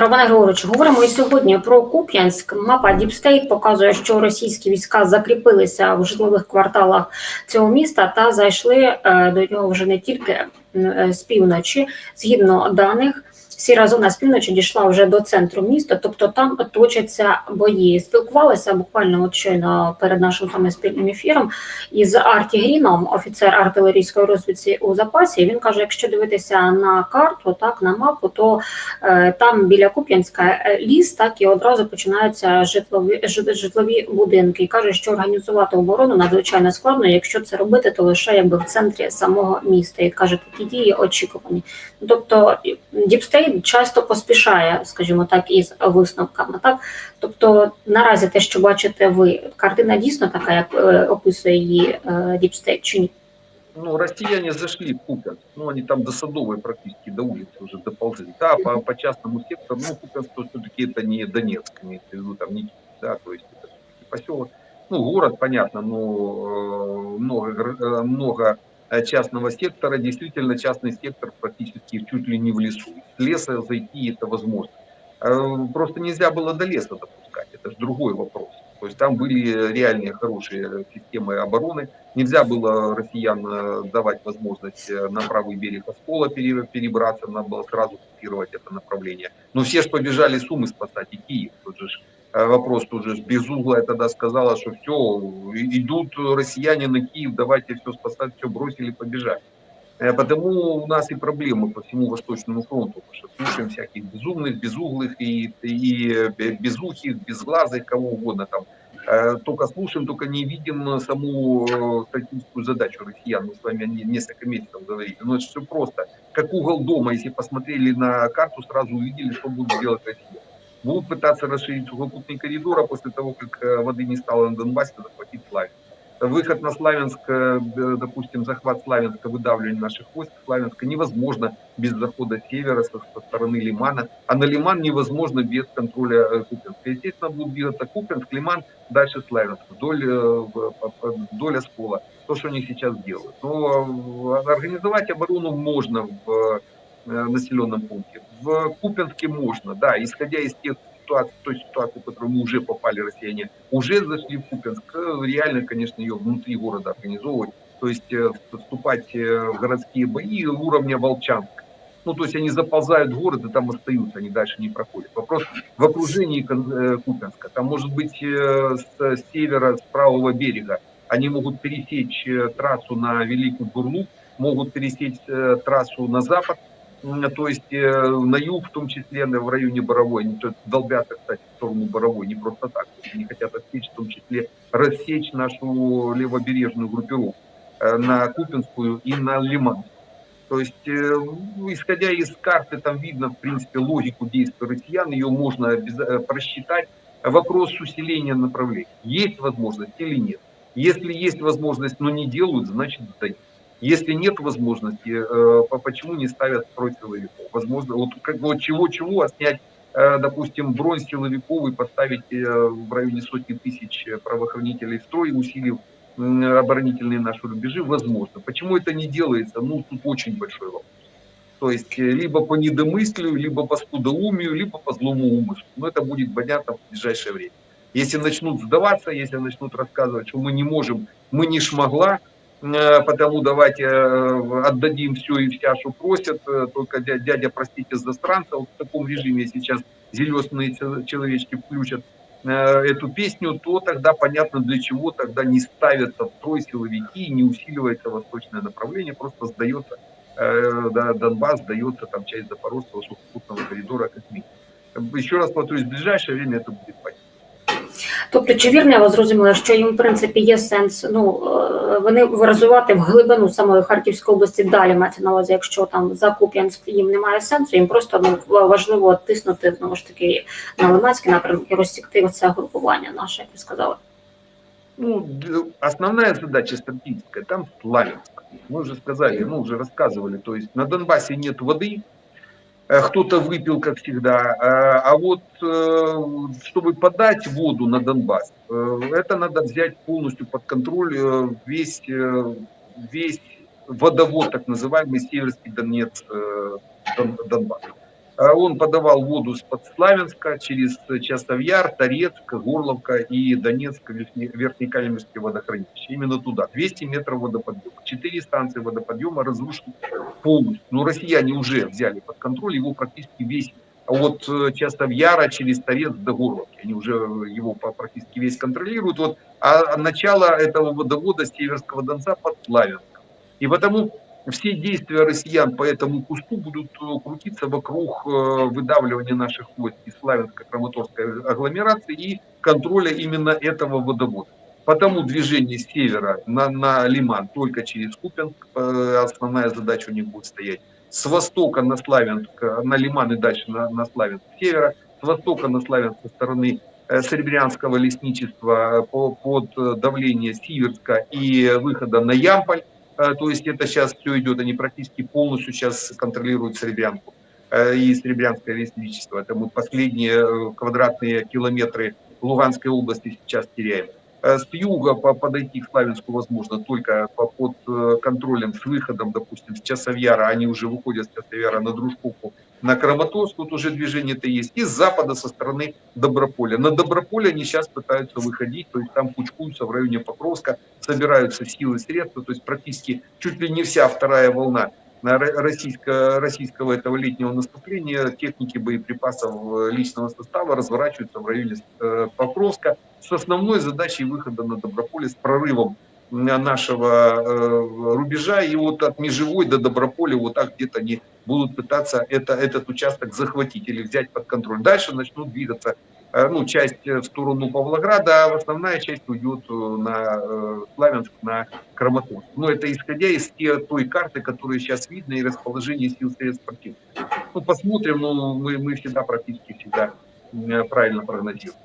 Романе Григоровичу, говоримо і сьогодні про Куп'янськ. Мапа Діпстейт показує, що російські війська закріпилися в житлових кварталах цього міста та зайшли е, до нього вже не тільки е, з півночі. Згідно даних, сіра зона з півночі дійшла вже до центру міста, тобто там точаться бої. Спілкувалися буквально от щойно перед нашим саме спільним ефіром із Арті Гріном, офіцер артилерійської розвідці у запасі. Він каже: якщо дивитися на карту, так на мапу, то Е, Там біля Куп'янська е, ліс, так і одразу починаються житлові житлові будинки. І каже, що організувати оборону надзвичайно складно. Якщо це робити, то лише якби в центрі самого міста. І каже, такі дії очікувані. Тобто Діпстейт часто поспішає, скажімо так, із висновками. Так, тобто наразі те, що бачите ви, картина дійсно така, як е, описує її Діпстейт, чи ні? ну, россияне зашли в Купянск, ну, они там до Садовой практически, до улицы уже доползли. Да, по, по частному сектору, ну, Купянск все-таки это не Донецк, имеется в виду, там не да, то есть это всё-таки поселок. Ну, город, понятно, но э, много, гр- э, много э, частного сектора, действительно частный сектор практически чуть ли не в лесу. С леса зайти это возможно. Э, Просто нельзя было до леса допускать, это же другой вопрос. То есть там были реальные хорошие системы обороны, Нельзя было россиян э, давать возможность э, на правый берег Оскола пере- перебраться, надо было сразу купировать это направление. Но все же побежали Сумы спасать и Киев. Тут же э, вопрос тут же без угла тогда сказала, что все, идут россияне на Киев, давайте все спасать, все бросили, побежали. Э, Потому у нас и проблемы по всему Восточному фронту, потому что слушаем всяких безумных, безуглых и, и э, безухих, безглазых, кого угодно там. Э, Только слушаем, только не видим саму стратегическую задачу россиян. Мы с вами не- несколько месяцев говорили. Но это все просто. Как угол дома, если посмотрели на карту, сразу увидели, что будет делать Россия. Будут пытаться расширить сухопутный коридор, а после того, как э, воды не стало на Донбассе, захватить Славянск. Выход на Славянск, э, допустим, захват Славянска, выдавливание наших войск Славянска невозможно без захода севера, со, со стороны Лимана. А на Лиман невозможно без контроля э, Купянска. Естественно, будут двигаться Купянск, Лиман, дальше Славянск, вдоль, вдоль Оскола. То, что они сейчас делают. Но организовать оборону можно в населенном пункте. В Купянске можно, да, исходя из тех ситуаций, той ситуации, в которую мы уже попали, россияне, уже зашли в Купянск. Э, Реально, конечно, ее внутри города организовывать. То есть э, вступать э, в городские бои уровня Волчанска. Ну, то есть они заползают в город и там остаются, они дальше не проходят. Вопрос в окружении э, Купянска. Там может быть э, с севера, с правого берега. Они могут пересечь э, трассу на Великую Бурлук, могут пересечь э, трассу на запад, то есть э, на юг, в том числе в районе Боровой. Они долбятся, кстати, в сторону Боровой, не просто так. Они хотят отсечь, в том числе рассечь нашу левобережную группировку э, на Купинскую и на Лиман. То есть, э, исходя из карты, там видно, в принципе, логику действий россиян, ее можно э, просчитать. Вопрос усиления направлений. Есть возможность или нет? Если есть возможность, но не делают, значит сдают. Если нет возможности, э, по- почему не ставят строй силовиков? Возможно, вот как вот чего-чего, а снять, э, допустим, бронь силовиков и поставить э, в районе сотни тысяч правоохранителей в строй, усилив оборонительные наши рубежи, возможно. Почему это не делается? Ну, тут очень большой вопрос. То есть, либо по недомыслию, либо по скудоумию, либо по злому умыслу. Но это будет понятно в ближайшее время. Если начнут сдаваться, если начнут рассказывать, что мы не можем, мы не шмогла, потому давайте э, отдадим все и вся, что просят, э, только дя- дядя, простите, засранца, вот в таком режиме сейчас зелесные чел- человечки включат э, эту песню, то тогда понятно, для чего тогда не ставятся в строй силовики, не усиливается восточное направление, просто сдается э, да, Донбасс, сдается там часть Запорожского сухопутного коридора как минимум. Еще раз повторюсь, в ближайшее время это будет понятно. Тобто, чи вірно я вас зрозуміла, що їм в принципі є сенс ну е, вони розвивати в глибину самої Харківської області далі мається на увазі, якщо там за Куп'янськ їм немає сенсу, їм просто ну важливо тиснути знову ж таки на Лиманський напрямок і розсікти це групування наше, як ви сказали. Ну, д- основная задача стратегическая, там Славянск. Мы уже сказали, ну, уже рассказывали, то есть на Донбассе нет воды, э, Кто-то выпил, как всегда, а а вот э, чтобы подать воду на Донбасс, э, это надо взять полностью под контроль э, весь, э, весь водовод, так называемый Северский Донец, э, Дон- Донбасс. Он подавал воду с Подславянска через Часовьяр, Торецк, Горловка и Донецк, Верхне- Верхнекальмерское водохранилище. Именно туда. 200 метров водоподъема. Четыре станции водоподъема разрушены полностью. Но россияне уже взяли под контроль его практически весь от э, Часовьяра через Торец до Горловки. Они уже его практически весь контролируют. Вот, а начало этого водовода Северского Донца под Славянском. И потому все действия россиян по этому кусту будут э, крутиться вокруг э, выдавливания наших войск из Славянско-Краматорской агломерации и контроля именно этого водовода. Потому движение с севера на, на Лиман только через Купенск, э, основная задача у них будет стоять. С востока на Славянск, на Лиман и дальше на, на Славянск с севера, с востока на Славянск со стороны Серебрянского лесничества по- под давление Сиверска и выхода на Ямполь. Э, То есть это сейчас все идет, они практически полностью сейчас контролируют Серебрянку э, и Серебрянское лесничество. Это мы последние э, квадратные километры Луганской области сейчас теряем. Э, С юга по- подойти к Славянску возможно только по- под э, контролем с выходом, допустим, с Часовьяра, они уже выходят с Часовьяра на Дружковку, на Краматорск, тут уже движение-то есть, и с запада со стороны Доброполя. На Доброполе они сейчас пытаются выходить, то есть там кучкуются в районе Покровска, собираются силы, средства, то есть практически чуть ли не вся вторая волна российско- российского этого летнего наступления, техники, боеприпасов, э, личного состава разворачиваются в районе э, Покровска с основной задачей выхода на Доброполе с прорывом на нашего э, рубежа и вот от Межевой до Доброполя вот так где-то они будут пытаться это, этот участок захватить или взять под контроль. Дальше начнут двигаться ну, часть э, в сторону Павлограда, а основная часть уйдет э, на э, Славянск, на Краматорск. Но это исходя из те, той карты, которая сейчас видно, и расположение сил средств противника. Ну, посмотрим, но мы, мы всегда, практически всегда э, правильно прогнозируем.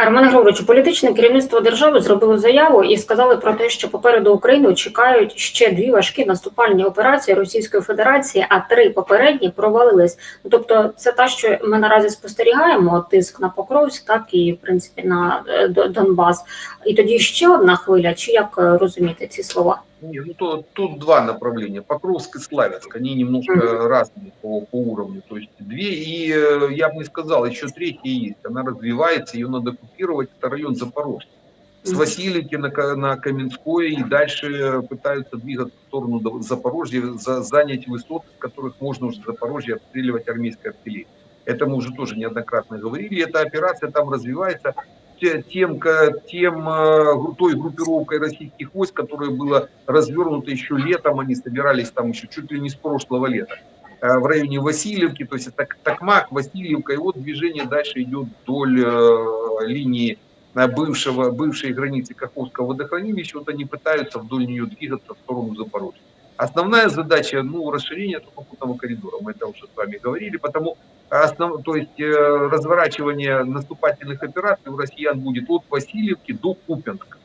А, Григорович, політичне керівництво держави зробило заяву і сказали про те, що попереду Україну чекають ще дві важкі наступальні операції Російської Федерації, а три попередні провалились. Ну, тобто, це те, що ми наразі спостерігаємо: тиск на Покровськ, так і в принципі на е, Донбас. І тоді ще одна хвиля. Чи як е, розуміти ці слова? Не, ну то, тут два направления. Покровск и Славянск. Они немножко разные по, по уровню. То есть две, и э, я бы не сказал, еще третья есть. Она развивается, ее надо купировать. Это район Запорожья. С. Васильевки на, на Каменское и дальше пытаются двигаться в сторону Запорожья, за, занять высоты, с которых можно уже Запорожье обстреливать армейской артиллерией. Это мы уже тоже неоднократно говорили. Эта операция там развивается тем, ка- тем э, той группировкой российских войск, которая была развернута еще летом, они собирались там еще чуть ли не с прошлого лета э, в районе Васильевки, то есть это Токмак, Васильевка, и вот движение дальше идет вдоль э, линии э, бывшего, бывшей границы Каховского водохранилища, вот они пытаются вдоль нее двигаться в сторону Запорожья. Основная задача, ну, расширение сухопутного коридора, мы это уже с вами говорили, потому основ, то есть э, разворачивание наступательных операций у россиян будет от Васильевки до Купенска.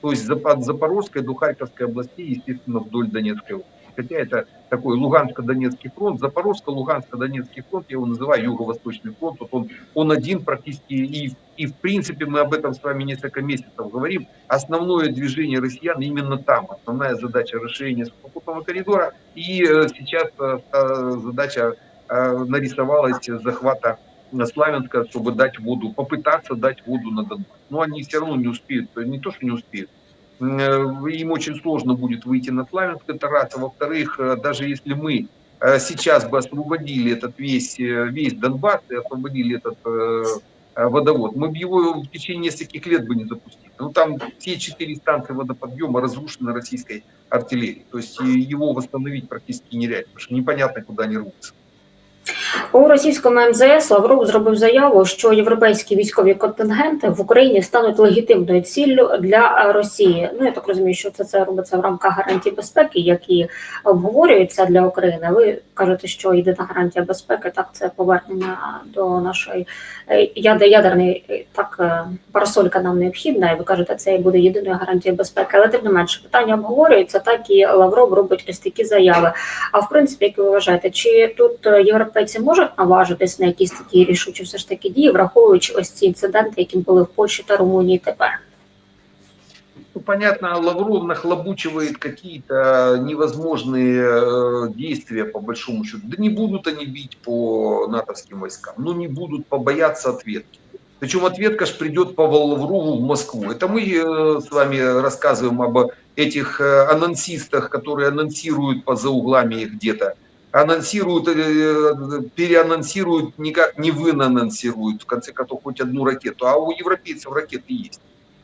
То есть от Запорожской до Харьковской областей, естественно, вдоль Донецкой области. Хотя это такой Луганско-Донецкий фронт, Запорожско-Луганско-Донецкий фронт, я его называю Юго-Восточный фронт, вот он, он один практически, и, и в принципе мы об этом с вами несколько месяцев говорим, основное движение россиян именно там, основная задача расширения сухопутного коридора, и э, сейчас э, э, задача нарисовалась захвата Славянска, чтобы дать воду, попытаться дать воду на Донбасс. Но они все равно не успеют, не то, что не успеют, им очень сложно будет выйти на Славянск, это раз. А во-вторых, э, даже если мы э, сейчас бы освободили этот весь, э, весь Донбасс и освободили этот э, э, водовод, мы бы его в течение нескольких лет бы не запустили. Ну, там все четыре станции водоподъема разрушены российской артиллерией. То есть его восстановить практически нереально, потому что непонятно, куда они рвутся. У російському МЗС Лавров зробив заяву, що європейські військові контингенти в Україні стануть легітимною ціллю для Росії. Ну я так розумію, що це, це робиться в рамках гарантій безпеки, які обговорюються для України. Ви кажете, що єдина гарантія безпеки так це повернення до нашої е, ядерної е, так е, парасолька нам необхідна. І ви кажете, це і буде єдиною гарантією безпеки. Але тим не менше питання обговорюється, так і Лавров робить ось такі заяви. А в принципі, як ви вважаєте, чи тут європейці можуть наважитись на якісь такі рішучі все ж таки дії, враховуючи ось ці інциденти, які були в Польщі та Румунії тепер? Ну, понятно, Лавров нахлобучивает какие-то невозможные э, действия, по большому счету. Да не будут они бить по натовским войскам, ну не будут побояться ответки. Причем ответка ж придет по Лаврову в Москву. Это мы э, с вами рассказываем об этих э, анонсистах, которые анонсируют по за углами их где-то. Анонсируют, э, переанонсируют, никак не вы анонсируют, в конце концов, хоть одну ракету. А у европейцев ракеты есть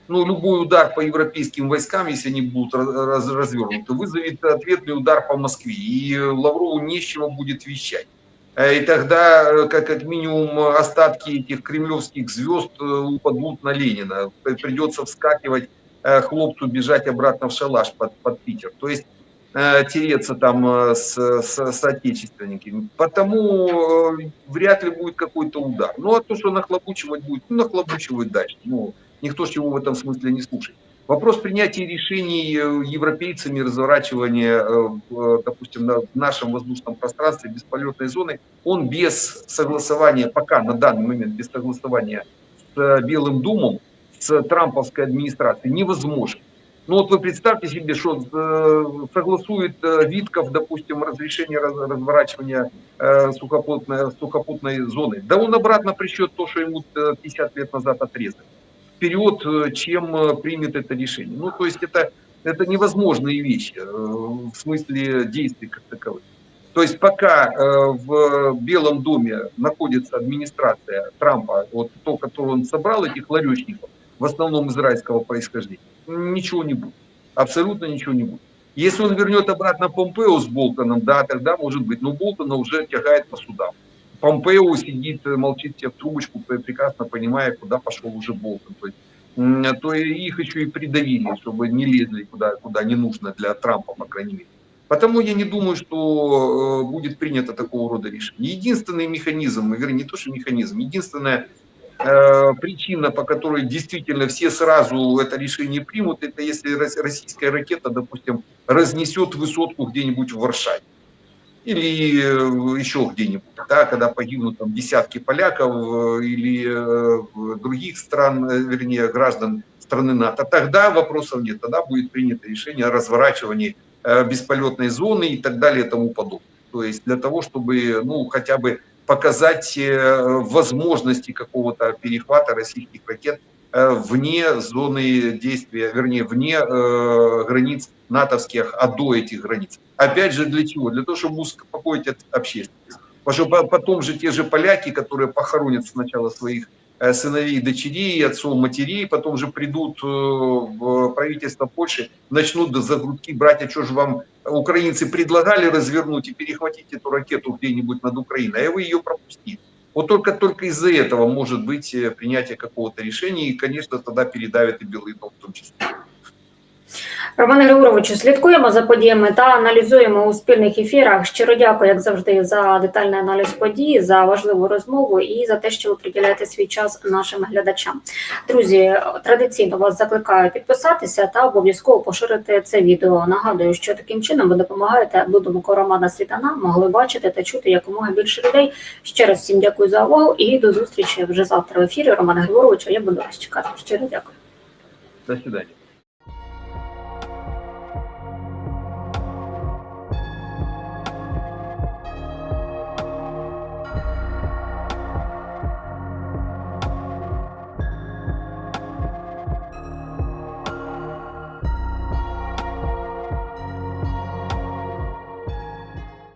ну, любой удар по европейским войскам, если они будут раз, развернуты, вызовет ответный удар по Москве. И Лаврову не с чего будет вещать. Э, И тогда, э, как, как минимум, остатки этих кремлевских звезд э, упадут на Ленина. Придется вскакивать э, хлопцу, бежать обратно в шалаш под, под Питер. То есть э, тереться там э, с, с соотечественниками. Потому э, вряд ли будет какой-то удар. Ну, а то, что нахлобучивать будет, ну, нахлобучивать дальше. Ну, никто ж его в этом смысле не слушает. Вопрос принятия решений э, европейцами, разворачивания, э, допустим, на нашем воздушном пространстве бесполетной зоны, он без согласования, пока на данный момент без согласования с э, Белым домом, с трамповской администрацией невозможен. Ну вот вы представьте себе, что э, согласует э, Витков, допустим, разрешение раз- разворачивания э, сухопутной, сухопутной зоны. Да он обратно прищет то, что ему э, 50 лет назад отрезали вперед, чем примет это решение. Ну, то есть это, это невозможные вещи в смысле действий как таковых. То есть пока в Белом доме находится администрация Трампа, вот то, которую он собрал, этих ларечников, в основном израильского происхождения, ничего не будет. Абсолютно ничего не будет. Если он вернет обратно Помпео с Болтоном, да, тогда может быть. Но Болтона уже тягает по судам. Помпео сидит, молчит себе в трубочку, пре- прекрасно понимая, куда пошел уже Болтон. То, есть, то их еще и придавили, чтобы не лезли куда, куда не нужно для Трампа, по крайней мере. Потому я не думаю, что э, будет принято такого рода решение. Единственный механизм, вернее, не то, что механизм, единственная причина, по которой действительно все сразу это решение примут, это если рос- российская ракета, допустим, разнесет высотку где-нибудь в Варшаве или э, еще где-нибудь, да, когда погибнут там десятки поляков э, или э, других стран, э, вернее, граждан страны НАТО, тогда вопросов нет, тогда будет принято решение о разворачивании э, бесполетной зоны и так далее и тому подобное. То есть для того, чтобы, ну, хотя бы показать э, возможности какого-то перехвата российских ракет э, вне зоны действия, вернее, вне э, границ натовских, а до этих границ. Опять же, для чего? Для того, чтобы успокоить общественность. Потому что по- потом же те же поляки, которые похоронят сначала своих сыновей, дочерей, отцов, матерей, потом же придут э, в правительство Польши, начнут за грудки брать, а что же вам украинцы предлагали развернуть и перехватить эту ракету где-нибудь над Украиной, а вы ее пропустили. Вот только, только из-за этого может быть э, принятие какого-то решения, и, конечно, тогда передавит и Белый дом в том числе. Романе Григоровичу, слідкуємо за подіями та аналізуємо у спільних ефірах. Щиро дякую, як завжди, за детальний аналіз подій, за важливу розмову і за те, що ви приділяєте свій час нашим глядачам. Друзі, традиційно вас закликаю підписатися та обов'язково поширити це відео. Нагадую, що таким чином ви допомагаєте, аби думку Романа Світана могли бачити та чути якомога більше людей. Ще раз всім дякую за увагу і до зустрічі вже завтра в ефірі. Романа Григоровича. Я буду вас чекати. Щиро дякую. До свидания.